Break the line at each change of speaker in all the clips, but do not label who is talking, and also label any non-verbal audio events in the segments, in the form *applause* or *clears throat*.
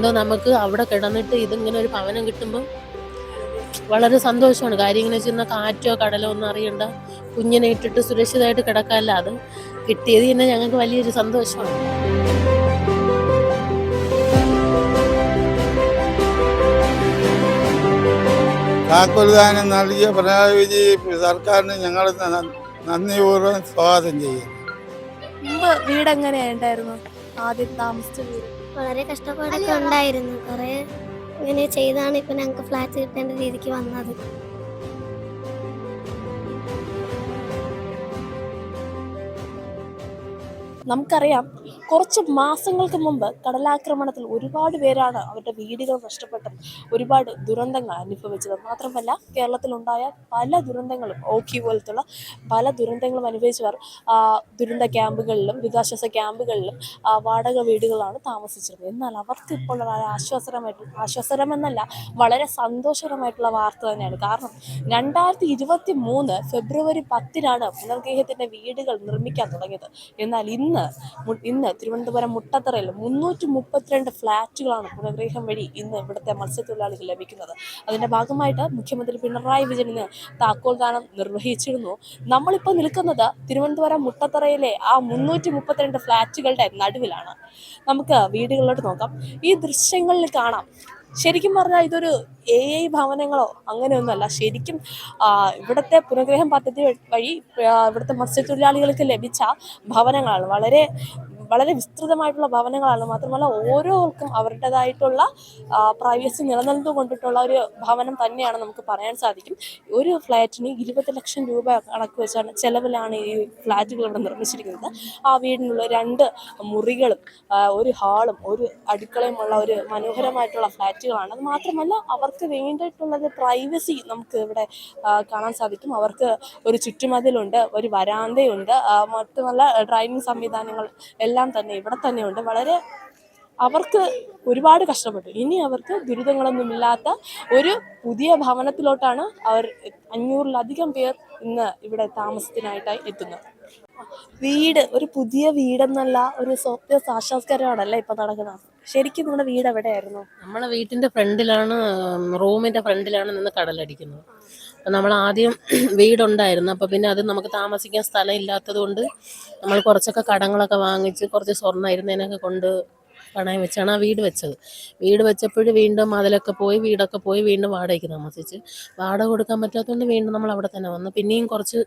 എന്തോ നമുക്ക് അവിടെ കിടന്നിട്ട് ഇതിങ്ങനെ ഒരു ഭവനം കിട്ടുമ്പോൾ വളരെ സന്തോഷമാണ്. കാര്യം ഇങ്ങനെ വെച്ചാൽ കാറ്റോ കടലോ ഒന്നും അറിയണ്ട. കുഞ്ഞിനെ ഇട്ടിട്ട് സുരക്ഷിതമായിട്ട് കിടക്കാമല്ല അത് കിട്ടിയത് തന്നെ ഞങ്ങൾക്ക് വലിയൊരു സന്തോഷമാണ്.
താക്കോൽദാനം നൽകിയ പിണറായി വിജയ് സർക്കാരിന് ഞങ്ങൾ നന്ദിപൂർവം സ്വാഗതം ചെയ്യുന്നു.
മുമ്പ് ആദ്യം താമസിച്ച വീട്
വളരെ കഷ്ടപ്പാടൊക്കെ ഉണ്ടായിരുന്നു. കുറെ ഇങ്ങനെ ചെയ്താണ് ഇപ്പൊ ഞങ്ങൾക്ക് ഫ്ലാറ്റ് കിട്ടേണ്ട രീതിക്ക് വന്നത്.
നമുക്കറിയാം കുറച്ച് മാസങ്ങൾക്ക് മുമ്പ് കടലാക്രമണത്തിൽ ഒരുപാട് പേരാണ് അവരുടെ വീടുകൾ നഷ്ടപ്പെട്ടത്. ഒരുപാട് ദുരന്തങ്ങൾ അനുഭവിച്ചത്. മാത്രമല്ല കേരളത്തിലുണ്ടായ പല ദുരന്തങ്ങളും ഓക്കി പോലത്തുള്ള പല ദുരന്തങ്ങളും അനുഭവിച്ചവർ ദുരന്ത ക്യാമ്പുകളിലും ദുരിതാശ്വാസ ക്യാമ്പുകളിലും വാടക വീടുകളാണ് താമസിച്ചിരുന്നത്. എന്നാൽ അവർക്ക് ഇപ്പോൾ വളരെ ആശ്വാസകരമായിട്ട് ആശ്വാസകരമെന്നല്ല വളരെ സന്തോഷകരമായിട്ടുള്ള വാർത്ത തന്നെയാണ്. കാരണം രണ്ടായിരത്തി ഇരുപത്തി മൂന്ന് ഫെബ്രുവരി പത്തിനാണ് പുനർഗേഹത്തിന്റെ വീടുകൾ നിർമ്മിക്കാൻ തുടങ്ങിയത്. എന്നാൽ ഇന്ന് ഇന്ന് തിരുവനന്തപുരം മുട്ടത്തറയിൽ മുന്നൂറ്റി മുപ്പത്തിരണ്ട് ഫ്ലാറ്റുകളാണ് പുനഗ്രഹം വഴി ഇന്ന് ഇവിടുത്തെ മത്സ്യത്തൊഴിലാളികൾ ലഭിക്കുന്നത്. അതിന്റെ ഭാഗമായിട്ട് മുഖ്യമന്ത്രി പിണറായി വിജയൻ താക്കോൽ ദാനം നിർവഹിച്ചിരുന്നു. നമ്മളിപ്പോൾ നിൽക്കുന്നത് തിരുവനന്തപുരം മുട്ടത്തറയിലെ ആ മുന്നൂറ്റി മുപ്പത്തിരണ്ട് ഫ്ലാറ്റുകളുടെ നടുവിലാണ്. നമുക്ക് വീടുകളിലോട്ട് നോക്കാം. ഈ ദൃശ്യങ്ങളിൽ കാണാം. ശരിക്കും പറഞ്ഞാൽ ഇതൊരു എ ഐ ഭവനങ്ങളോ അങ്ങനെയൊന്നുമല്ല. ശരിക്കും ഇവിടുത്തെ പുനഗ്രഹം പദ്ധതി വഴി ഇവിടുത്തെ മത്സ്യത്തൊഴിലാളികൾക്ക് ലഭിച്ച ഭവനങ്ങളാണ്. വളരെ വളരെ വിസ്തൃതമായിട്ടുള്ള ഭവനങ്ങളാണ്. മാത്രമല്ല ഓരോർക്കും അവരുടേതായിട്ടുള്ള പ്രൈവസി നിലനിർന്നു കൊണ്ടിട്ടുള്ള ഒരു ഭവനം തന്നെയാണ് നമുക്ക് പറയാൻ സാധിക്കും. ഒരു ഫ്ലാറ്റിന് ഇരുപത് ലക്ഷം രൂപ കണക്ക് വെച്ചാണ് ചെലവിലാണ് ഈ ഫ്ലാറ്റുകൾ ഇവിടെ നിർമ്മിച്ചിരിക്കുന്നത്. ആ വീടിനുള്ള രണ്ട് മുറികളും ഒരു ഹാളും ഒരു അടുക്കളയുമുള്ള ഒരു മനോഹരമായിട്ടുള്ള ഫ്ലാറ്റുകളാണ്. അത് മാത്രമല്ല അവർക്ക് വേണ്ടിയിട്ടുള്ളത് പ്രൈവസി നമുക്ക് ഇവിടെ കാണാൻ സാധിക്കും. അവർക്ക് ഒരു ചുറ്റുമതിലുണ്ട് ഒരു വരാന്തയുണ്ട്. മറ്റു മറ്റുമല്ല ഡ്രൈവിംഗ് സംവിധാനങ്ങൾ എല്ലാം തന്നെ ഇവിടെ തന്നെയുണ്ട് വളരെ അവർക്ക് ഒരുപാട് കഷ്ടപ്പെട്ടു. ഇനി അവർക്ക് ദുരിതങ്ങളൊന്നുമില്ലാത്ത ഒരു പുതിയ ഭവനത്തിലോട്ടാണ് അവർ അഞ്ഞൂറിലധികം പേർ ഇന്ന് ഇവിടെ താമസത്തിനായിട്ടായി എത്തുന്നത്. വീട് ഒരു പുതിയ വീടെന്നല്ല ഒരു സ്വപ്ന സാക്ഷാത്കാരമാണല്ലേ ഇപ്പൊ നടക്കുന്നത്. ശരിക്കും നമ്മുടെ വീട് എവിടെയായിരുന്നു?
നമ്മളെ വീട്ടിന്റെ ഫ്രണ്ടിലാണ് റൂമിന്റെ ഫ്രണ്ടിലാണ് നിന്ന് കടലടിക്കുന്നത്. അപ്പം നമ്മൾ ആദ്യം *clears throat* വീടുണ്ടായിരുന്നു. അപ്പോൾ പിന്നെ അത് നമുക്ക് താമസിക്കാൻ സ്ഥലം ഇല്ലാത്തത് കൊണ്ട് നമ്മൾ കുറച്ചൊക്കെ കടങ്ങളൊക്കെ വാങ്ങിച്ച് കുറച്ച് സ്വർണം ഇരുന്നതിനൊക്കെ കൊണ്ട് പണയം വെച്ചാണ് ആ വീട് വെച്ചത്. വീട് വെച്ചപ്പോഴും വീണ്ടും അതിലൊക്കെ പോയി വീടൊക്കെ പോയി വീണ്ടും വാടകയ്ക്ക് താമസിച്ച്. വാടക കൊടുക്കാൻ പറ്റാത്തതുകൊണ്ട് വീണ്ടും നമ്മൾ അവിടെ തന്നെ വന്നു. പിന്നെയും കുറച്ച്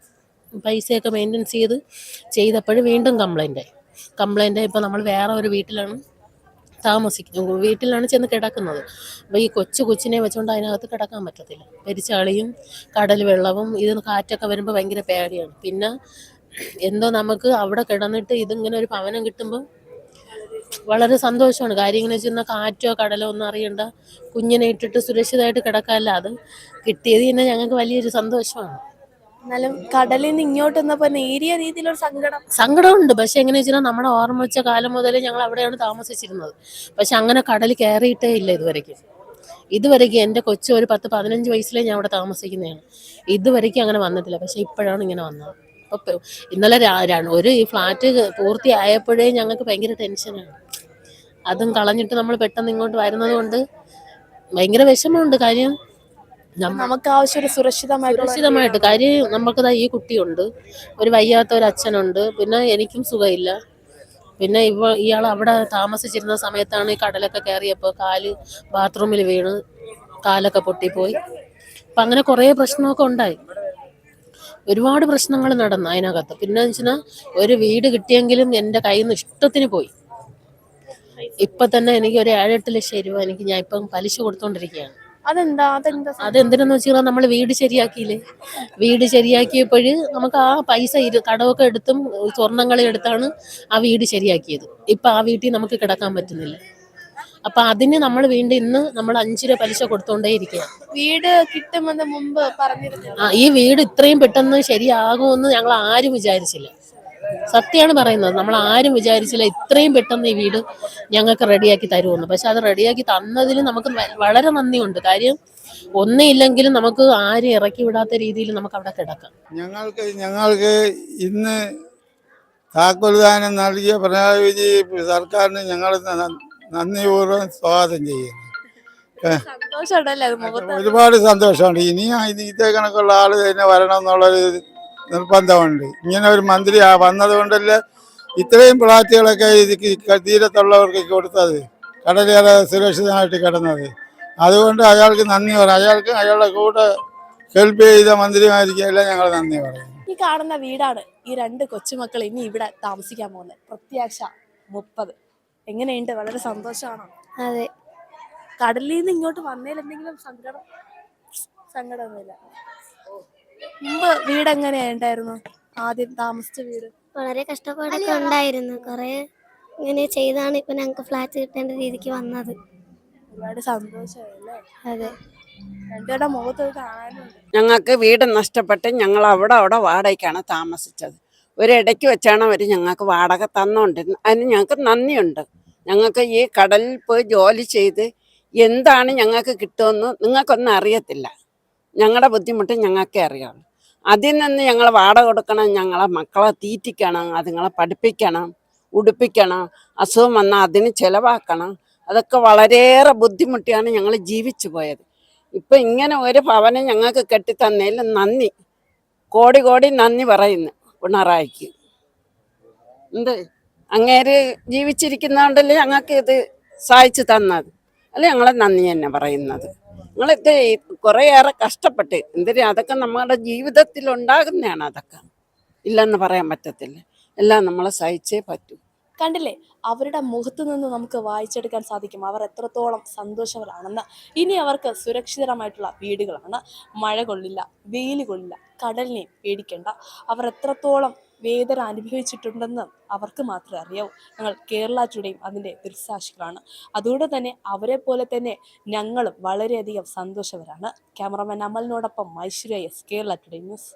പൈസയൊക്കെ മെയിന്റെനൻസ് ചെയ്ത് ചെയ്തപ്പോൾ വീണ്ടും കംപ്ലൈന്റ് ആയി. കംപ്ലൈന്റ് ഇപ്പോൾ നമ്മൾ വേറെ ഒരു വീട്ടിലാണ് താമസിക്കുന്നത്. വീട്ടിലാണ് ചെന്ന് കിടക്കുന്നത്. അപ്പോൾ ഈ കൊച്ചു കൊച്ചിനെ വെച്ചുകൊണ്ട് അതിനകത്ത് കിടക്കാൻ പറ്റത്തില്ല. പെരിച്ചാളിയും കടൽ വെള്ളവും ഇത് കാറ്റൊക്കെ വരുമ്പോൾ ഭയങ്കര പേടിയാണ്. പിന്നെ എന്തോ നമുക്ക് അവിടെ കിടന്നിട്ട് ഇതിങ്ങനെ ഒരു ഭവനം കിട്ടുമ്പോൾ വളരെ സന്തോഷമാണ്. കാര്യം ഇങ്ങനെ വെച്ചാൽ കാറ്റോ കടലോ ഒന്നും അറിയണ്ട. കുഞ്ഞിനെ ഇട്ടിട്ട് സുരക്ഷിതമായിട്ട് കിടക്കാമല്ല അത് കിട്ടിയത് തന്നെ ഞങ്ങൾക്ക് വലിയൊരു സന്തോഷമാണ്.
എന്നാലും കടലിൽ നിന്ന് ഇങ്ങോട്ട് വന്നപ്പോ നേരിയ രീതിയിലൊരു സങ്കടം.
സങ്കടമുണ്ട്. പക്ഷെ എങ്ങനെ വെച്ചാൽ നമ്മുടെ ഓർമ്മ വെച്ച കാലം മുതലേ ഞങ്ങൾ അവിടെയാണ് താമസിച്ചിരുന്നത്. പക്ഷെ അങ്ങനെ കടൽ കയറിയിട്ടേ ഇല്ല ഇതുവരെയ്ക്കും ഇതുവരെയ്ക്കും എന്റെ കൊച്ചു ഒരു പത്ത് പതിനഞ്ച് വയസ്സിലേ ഞാൻ അവിടെ താമസിക്കുന്നതാണ്. ഇതുവരെയ്ക്കും അങ്ങനെ വന്നിട്ടില്ല. പക്ഷെ ഇപ്പോഴാണ് ഇങ്ങനെ വന്നത്. അപ്പോൾ ഇന്നലെ ഒരു ഈ ഫ്ലാറ്റ് പൂർത്തിയായപ്പോഴേ ഞങ്ങൾക്ക് ഭയങ്കര ടെൻഷനാണ് അതും കളഞ്ഞിട്ട് നമ്മൾ പെട്ടെന്ന് ഇങ്ങോട്ട് വരുന്നത് കൊണ്ട് ഭയങ്കര വിഷമമുണ്ട് കാര്യം.
നമുക്ക് ആവശ്യം ഒരു സുരക്ഷിതമായിട്ട്.
സുരക്ഷിതമായിട്ട് കാര്യം നമുക്ക് ഈ കുട്ടിയുണ്ട്. ഒരു വയ്യാത്ത ഒരു അച്ഛനുണ്ട്. പിന്നെ എനിക്കും സുഖമില്ല. പിന്നെ ഇവ ഇയാൾ അവിടെ താമസിച്ചിരുന്ന സമയത്താണ് ഈ കടലൊക്കെ കയറിയപ്പോൾ കാൽ ബാത്റൂമിൽ വീണ് കാലൊക്കെ പൊട്ടിപ്പോയി. അപ്പം അങ്ങനെ കുറേ പ്രശ്നമൊക്കെ ഉണ്ടായി. ഒരുപാട് പ്രശ്നങ്ങൾ നടന്നു അതിനകത്ത്. പിന്നെ വെച്ചാൽ ഒരു വീട് കിട്ടിയെങ്കിലും എന്റെ കയ്യിൽ നിന്ന് ഇഷ്ടത്തിന് പോയി. ഇപ്പം തന്നെ എനിക്ക് ഒരു ഏഴെട്ട് ലക്ഷം രൂപ എനിക്ക് ഞാൻ ഇപ്പം പലിശ കൊടുത്തോണ്ടിരിക്കുകയാണ്.
അതെന്താ? അതെന്താ
അതെന്തിനെന്ന് വെച്ചാൽ നമ്മൾ വീട് ശരിയാക്കിയില്ലേ? വീട് ശരിയാക്കിയപ്പോൾ നമുക്ക് ആ പൈസ ഇരു കടമൊക്കെ എടുത്തും സ്വർണങ്ങളെ എടുത്താണ് ആ വീട് ശരിയാക്കിയത്. ഇപ്പൊ ആ വീട്ടിൽ നമുക്ക് കിടക്കാൻ പറ്റുന്നില്ല. അപ്പൊ അതിന് നമ്മൾ വീണ്ടും ഇന്ന് നമ്മൾ അഞ്ചു രൂപ പലിശ കൊടുത്തോണ്ടേ ഇരിക്കുക
വീട് കിട്ടുമെന്ന് മുമ്പ് പറഞ്ഞിരുന്നു
ആ ഈ വീട് ഇത്രയും പെട്ടെന്ന് ശരിയാകുമെന്ന് ഞങ്ങൾ ആരും വിചാരിച്ചില്ല. സത്യമാണ് പറയുന്നത്. നമ്മൾ ആരും വിചാരിച്ചില്ല ഇത്രയും പെട്ടെന്ന് ഈ വീട് ഞങ്ങൾക്ക് റെഡിയാക്കി തരുമെന്ന്. പക്ഷെ അത് റെഡിയാക്കി തന്നതിൽ നമുക്ക് വളരെ നന്ദിയുണ്ട്. കാര്യം ഒന്നില്ലെങ്കിലും നമുക്ക് ആരും ഇറക്കി വിടാത്ത രീതിയിൽ നമുക്ക് അവിടെ കിടക്കാം.
ഞങ്ങൾക്ക് ഞങ്ങൾക്ക് ഇന്ന് താക്കോൽദാനം നൽകിയ പിണറായി വിജയ് സർക്കാരിന് ഞങ്ങൾ നന്ദിപൂർവം സ്വാഗതം ചെയ്യുന്നു.
സന്തോഷമുണ്ടല്ലേ അത്
ഒരുപാട് സന്തോഷമുണ്ട്. ഇനിയും ഇതേ കണക്കുള്ള ആൾ തന്നെ വരണം എന്നുള്ളൊരു നിർബന്ധമുണ്ട്. ഇങ്ങനെ ഒരു മന്ത്രി ആ വന്നത് കൊണ്ടല്ലേ ഇത്രയും പ്ലാറ്റുകളൊക്കെ ഇത് ക- തീരത്തുള്ളവർക്ക് കൊടുത്തത്? കടലേറെ സുരക്ഷിതമായിട്ട് കിടന്നത്. അതുകൊണ്ട് അയാൾക്ക് നന്ദി പറയാം. അയാൾക്ക് അയാളുടെ കൂടെ ഹെൽപ്പ് ചെയ്ത മന്ത്രിമാർക്കല്ല ഞങ്ങൾ നന്ദി പറയും.
ഈ കാണുന്ന വീടാണ് ഈ രണ്ട് കൊച്ചുമക്കൾ ഇനി ഇവിടെ താമസിക്കാൻ പോകുന്നത്. പ്രത്യാശ മുപ്പത്. എങ്ങനെയുണ്ട്? വളരെ സന്തോഷമാണോ?
അതെ.
കടലിൽ നിന്ന് ഇങ്ങോട്ട് വന്നതിൽ എന്തെങ്കിലും സങ്കടം സങ്കടമൊന്നുമില്ല. മുമ്പ് വീട് എങ്ങനെയാ ഉണ്ടായിരുന്നു? ആദ്യം താമസിച്ച വീട്?
വളരെ കഷ്ടപ്പാടൊക്കെ ഉണ്ടായിരുന്നു. കുറെ ഇങ്ങനെ ചെയ്താണ് ഇപ്പൊ ഞങ്ങൾക്ക് ഫ്ലാറ്റ് കിട്ടേണ്ട രീതിക്ക് വന്നത്.
ഒരുപാട് സന്തോഷമായല്ലേ?
അതെ.
രണ്ടുപേരുടെ മുഖത്ത് കാണാനുണ്ട്.
ഞങ്ങൾക്ക് വീട് നഷ്ടപ്പെട്ട് ഞങ്ങൾ അവിടെ അവിടെ വാടകയ്ക്കാണ് താമസിച്ചത്. ഒരിടയ്ക്ക് വെച്ചാണ് അവർ ഞങ്ങൾക്ക് വാടക തന്നുകൊണ്ടിരുന്നത് അതിന് ഞങ്ങൾക്ക് നന്ദിയുണ്ട്. ഞങ്ങൾക്ക് ഈ കടലിൽ പോയി ജോലി ചെയ്ത് എന്താണ് ഞങ്ങൾക്ക് കിട്ടുമെന്ന് നിങ്ങൾക്കൊന്നും അറിയത്തില്ല. ഞങ്ങളുടെ ബുദ്ധിമുട്ട് ഞങ്ങൾക്കേ അറിയാവുള്ളൂ അതിൽ നിന്ന് ഞങ്ങൾ വാട കൊടുക്കണം ഞങ്ങളെ മക്കളെ തീറ്റിക്കണം അതുങ്ങളെ പഠിപ്പിക്കണം ഉടുപ്പിക്കണം അസുഖം വന്നാൽ അതിന് ചിലവാക്കണം. അതൊക്കെ വളരെയേറെ ബുദ്ധിമുട്ടിയാണ് ഞങ്ങൾ ജീവിച്ചു പോയത്. ഇപ്പം ഇങ്ങനെ ഒരു ഭവനം ഞങ്ങൾക്ക് കെട്ടിത്തന്നതിൽ നന്ദി. കോടി കോടി നന്ദി പറയുന്നു പിണറായിക്ക്. എന്ത്? അങ്ങേര് ജീവിച്ചിരിക്കുന്നതുകൊണ്ടല്ലേ ഞങ്ങൾക്ക് ഇത് സഹായിച്ചു തന്നത്. അല്ലെ ഞങ്ങളെ നന്ദി തന്നെ പറയുന്നത്. ഞങ്ങളിത് കുറേയേറെ കഷ്ടപ്പെട്ട്. എന്തിനാ? അതൊക്കെ നമ്മുടെ ജീവിതത്തിൽ ഉണ്ടാകുന്നതാണ് അതൊക്കെ. ഇല്ലെന്ന് പറയാൻ പറ്റത്തില്ല. എല്ലാം നമ്മളെ സഹിച്ചേ പറ്റൂ.
കണ്ടില്ലേ? അവരുടെ മുഖത്ത് നിന്ന് നമുക്ക് വായിച്ചെടുക്കാൻ സാധിക്കും. അവർ എത്രത്തോളം സന്തോഷവരാണെന്ന്. ഇനി അവർക്ക് സുരക്ഷിതമായിട്ടുള്ള വീടുകളാണ്. മഴ കൊള്ളില്ല വെയിൽ കൊള്ളില്ല കടലിനെയും പേടിക്കേണ്ട. അവർ എത്രത്തോളം വേദന അനുഭവിച്ചിട്ടുണ്ടെന്ന് അവർക്ക് മാത്രമേ അറിയാവൂ. ഞങ്ങൾ കേരള ടുഡേയും അതിന്റെ ദൃക്സാക്ഷികളാണ്. അതുകൊണ്ട് തന്നെ അവരെ പോലെ തന്നെ ഞങ്ങളും വളരെയധികം സന്തോഷവരാണ്. Cameraman അമലിനോടൊപ്പം Aishwarya S Kerala Today News